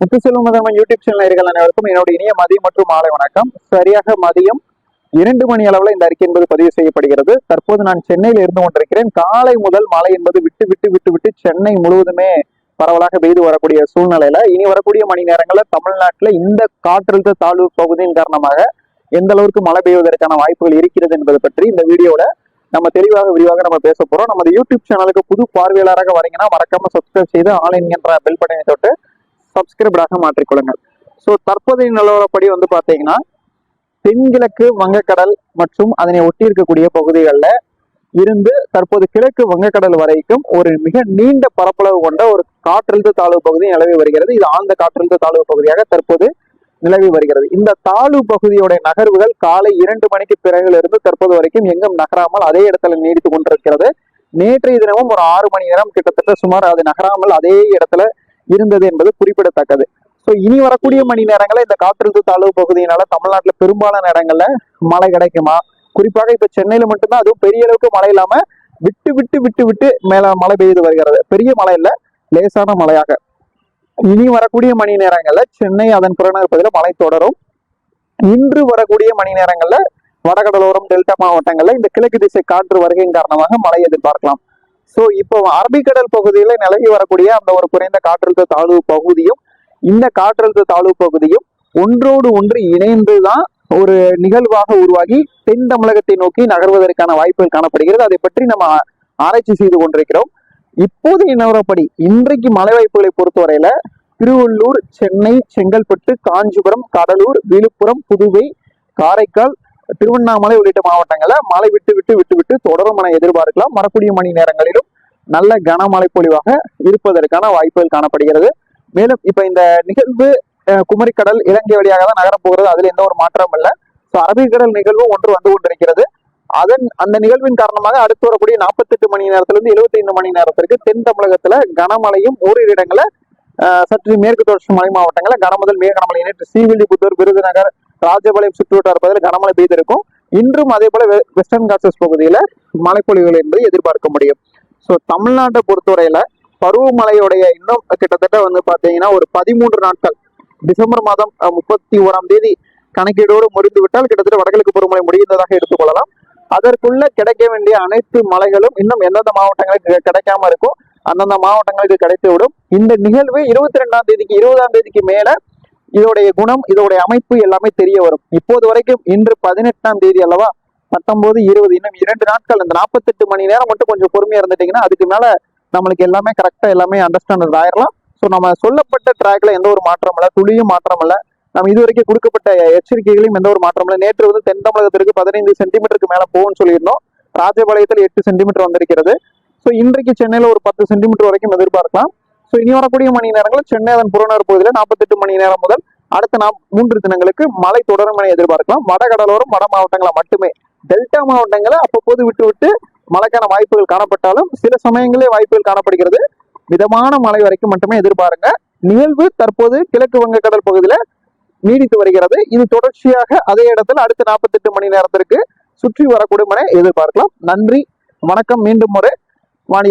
முத்துசெல்வம் முதல்வன் YouTube channel நேயர்கள் அனைவருக்கும் என்னோட இனிய மதியம் மற்றும் மாலை வணக்கம். சரியாக மதியம் இரண்டு மணி அளவில் இந்த அறிக்கை என்பது பதிவு செய்யப்படுகிறது. தற்போது நான் சென்னையில் இருந்து கொண்டிருக்கிறேன். காலை முதல் மழை என்பது விட்டு விட்டு விட்டு விட்டு சென்னை முழுவதுமே பரவலாக பெய்து வரக்கூடிய சூழ்நிலையில இனி வரக்கூடிய மணி நேரங்களில் தமிழ்நாட்டுல இந்த காற்றழுத்த தாழ்வு பகுதியின் காரணமாக எந்த அளவுக்கு மழை பெய்வதற்கான வாய்ப்புகள் இருக்கிறது என்பது பற்றி இந்த வீடியோல நம்ம தெளிவாக விரிவாக நம்ம பேச போறோம். நமது யூடியூப் சேனலுக்கு புது பார்வையாளராக வரீங்கன்னா மறக்காம சப்ஸ்கிரைப் செய்து ஆன்லைன் என்ற பெல் பட்டனை தொட்டு சப்ஸ்கிரைபராக மாற்றிக்கொள்ளுங்கள். ஸோ தற்போதைய நிலவரப்படி வந்து பார்த்தீங்கன்னா தென்கிழக்கு வங்கக்கடல் மற்றும் அதனை ஒட்டி இருக்கக்கூடிய பகுதிகளில் இருந்து தற்போது கிழக்கு வங்கக்கடல் வரைக்கும் ஒரு மிக நீண்ட பரப்பளவு கொண்ட ஒரு காற்றழுத்த தாழ்வு பகுதி நிலவி வருகிறது. இது ஆழ்ந்த காற்றழுத்த தாழ்வு பகுதியாக தற்போது நிலவி வருகிறது. இந்த தாழ்வு பகுதியுடைய நகர்வுகள் காலை இரண்டு மணிக்கு பிறகிலிருந்து தற்போது வரைக்கும் எங்கும் நகராமல் அதே இடத்துல நீடித்து கொண்டிருக்கிறது. நேற்றைய தினமும் ஒரு ஆறு மணி நேரம் கிட்டத்தட்ட சுமார் அது நகராமல் அதே இடத்துல இருந்தது என்பது குறிப்பிடத்தக்கது. ஸோ இனி வரக்கூடிய மணி நேரங்களில் இந்த காற்றழுத்த தாழ்வு பகுதியினால தமிழ்நாட்டில் பெரும்பாலான இடங்கள்ல மழை கிடைக்குமா? குறிப்பாக இப்ப சென்னையில மட்டும்தான் அதுவும் பெரிய அளவுக்கு மழை இல்லாம விட்டு விட்டு விட்டு விட்டு மேல மழை பெய்து வருகிறது. பெரிய மழை இல்ல லேசான மழையாக. இனி வரக்கூடிய மணி நேரங்கள்ல சென்னை அதன் புறநகர் பகுதியில் மழை தொடரும். இன்று வரக்கூடிய மணி நேரங்கள்ல வடகடலோரம் டெல்டா மாவட்டங்கள்ல இந்த கிழக்கு திசை காற்று வருகையின் காரணமாக மழை எதிர்பார்க்கலாம். ஸோ இப்போ அரபிக்கடல் பகுதியில் நிலவி வரக்கூடிய அந்த ஒரு குறைந்த காற்றழுத்த தாழ்வு பகுதியும் இந்த காற்றழுத்த தாழ்வு பகுதியும் ஒன்றோடு ஒன்று இணைந்து தான் ஒரு நிகழ்வாக உருவாகி தென் தமிழகத்தை நோக்கி நகர்வதற்கான வாய்ப்புகள் காணப்படுகிறது. அதை பற்றி நம்ம ஆராய்ச்சி செய்து கொண்டிருக்கிறோம். இப்போது நிலவரப்படி இன்றைக்கு மழை வாய்ப்புகளை பொறுத்தவரையில திருவள்ளூர் சென்னை செங்கல்பட்டு காஞ்சிபுரம் கடலூர் விழுப்புரம் புதுவை காரைக்கால் திருவண்ணாமலை உள்ளிட்ட மாவட்டங்கள்ல மழை விட்டு விட்டு விட்டு விட்டு தொடரும் என எதிர்பார்க்கலாம். வரக்கூடிய மணி நேரங்களிலும் நல்ல கனமழை பொழிவாக இருப்பதற்கான வாய்ப்புகள் காணப்படுகிறது. மேலும் இப்ப இந்த நிகழ்வு குமரிக்கடல் இலங்கை வழியாக தான் நகரப் போகிறது. அதுல எந்த ஒரு மாற்றமும் இல்லை. ஸோ அரபிக்கடல் நிகழ்வு ஒன்று வந்து கொண்டிருக்கிறது. அதன் அந்த நிகழ்வின் காரணமாக அடுத்து வரக்கூடிய நாற்பத்தெட்டு மணி நேரத்திலிருந்து 75 மணி நேரத்திற்கு தென் தமிழகத்துல கனமழையும் ஓரிரு இடங்களை சற்று மேற்கு தொடர்ச்சி மலை மாவட்டங்களில் கனமுதல் மிக கனமழை நேற்று ஸ்ரீவில்லிபுத்தூர் விருதுநகர் ராஜபாளையம் சுற்றுவட்டார பகுதியில் கனமழை பெய்திருக்கும். இன்றும் அதே போல வெ- வெஸ்டர்ன் காசஸ் பகுதியில மழைப்பொழிவுகள் என்பது எதிர்பார்க்க முடியும். ஸோ தமிழ்நாட்டை பொறுத்தவரையில பருவமழையுடைய இன்னும் கிட்டத்தட்ட வந்து பாத்தீங்கன்னா ஒரு பதிமூன்று நாட்கள். டிசம்பர் மாதம் முப்பத்தி ஓராம் தேதி கணக்கீடோடு முடிந்து விட்டால் கிட்டத்தட்ட வடகிழக்கு பருவமழை முடிந்ததாக எடுத்துக்கொள்ளலாம். அதற்குள்ள கிடைக்க வேண்டிய அனைத்து மலைகளும் இன்னும் எந்தெந்த மாவட்டங்களுக்கு கிடைக்காம இருக்கும். அந்தந்த மாவட்டங்களுக்கு கிடைத்து விடும் இந்த நிகழ்வு இருபத்தி ரெண்டாம் தேதிக்கு இருபதாம் தேதிக்கு மேல இதோடைய குணம் இதோடைய அமைப்பு எல்லாமே தெரிய வரும். இப்போது வரைக்கும் இன்று பதினெட்டாம் தேதி அல்லவா? பத்தொன்பது இருபது இன்னும் இரண்டு நாட்கள். இந்த நாற்பத்தெட்டு மணி நேரம் மட்டும் கொஞ்சம் பொறுமையா இருந்துட்டீங்கன்னா அதுக்கு மேல நம்மளுக்கு எல்லாமே கரெக்டா எல்லாமே அண்டர்ஸ்டாண்ட் ஆயிரலாம். ஸோ நம்ம சொல்லப்பட்ட ட்ராக்ல எந்த ஒரு மாற்றம் இல்லை துளியும் மாற்றம் இல்லை. நம்ம இதுவரைக்கும் கொடுக்கப்பட்ட எச்சரிக்கைகளையும் எந்த ஒரு மாற்றம் இல்லை. நேற்று வந்து தென் தமிழகத்திற்கு பதினைந்து சென்டிமீட்டருக்கு மேல போகும்னு சொல்லியிருந்தோம். ராஜபாளையத்தில் எட்டு சென்டிமீட்டர் வந்திருக்கிறது. ஸோ இன்றைக்கு சென்னையில ஒரு பத்து சென்டிமீட்டர் வரைக்கும் எதிர்பார்க்கலாம். ஸோ இனி வரக்கூடிய மணி நேரங்களில் சென்னை அதன் புறநகர் பகுதியில் நாற்பத்தெட்டு மணி நேரம் முதல் அடுத்த நாம் மூன்று தினங்களுக்கு மழை தொடரும் என எதிர்பார்க்கலாம். வடகடலோரம் வட மாவட்டங்களை மட்டுமே. டெல்டா மாவட்டங்களை அப்பப்போது விட்டு விட்டு மழைக்கான வாய்ப்புகள் காணப்பட்டாலும் சில சமயங்களே வாய்ப்புகள் காணப்படுகிறது. மிதமான மழை வரைக்கும் மட்டுமே எதிர்பாருங்க. நிகழ்வு தற்போது கிழக்கு வங்கக்கடல் பகுதியில நீடித்து வருகிறது. இது தொடர்ச்சியாக அதே இடத்துல அடுத்த நாற்பத்தெட்டு மணி நேரத்திற்கு சுற்றி வரக்கூடிய மழை எதிர்பார்க்கலாம். நன்றி. வணக்கம். மீண்டும் ஒரு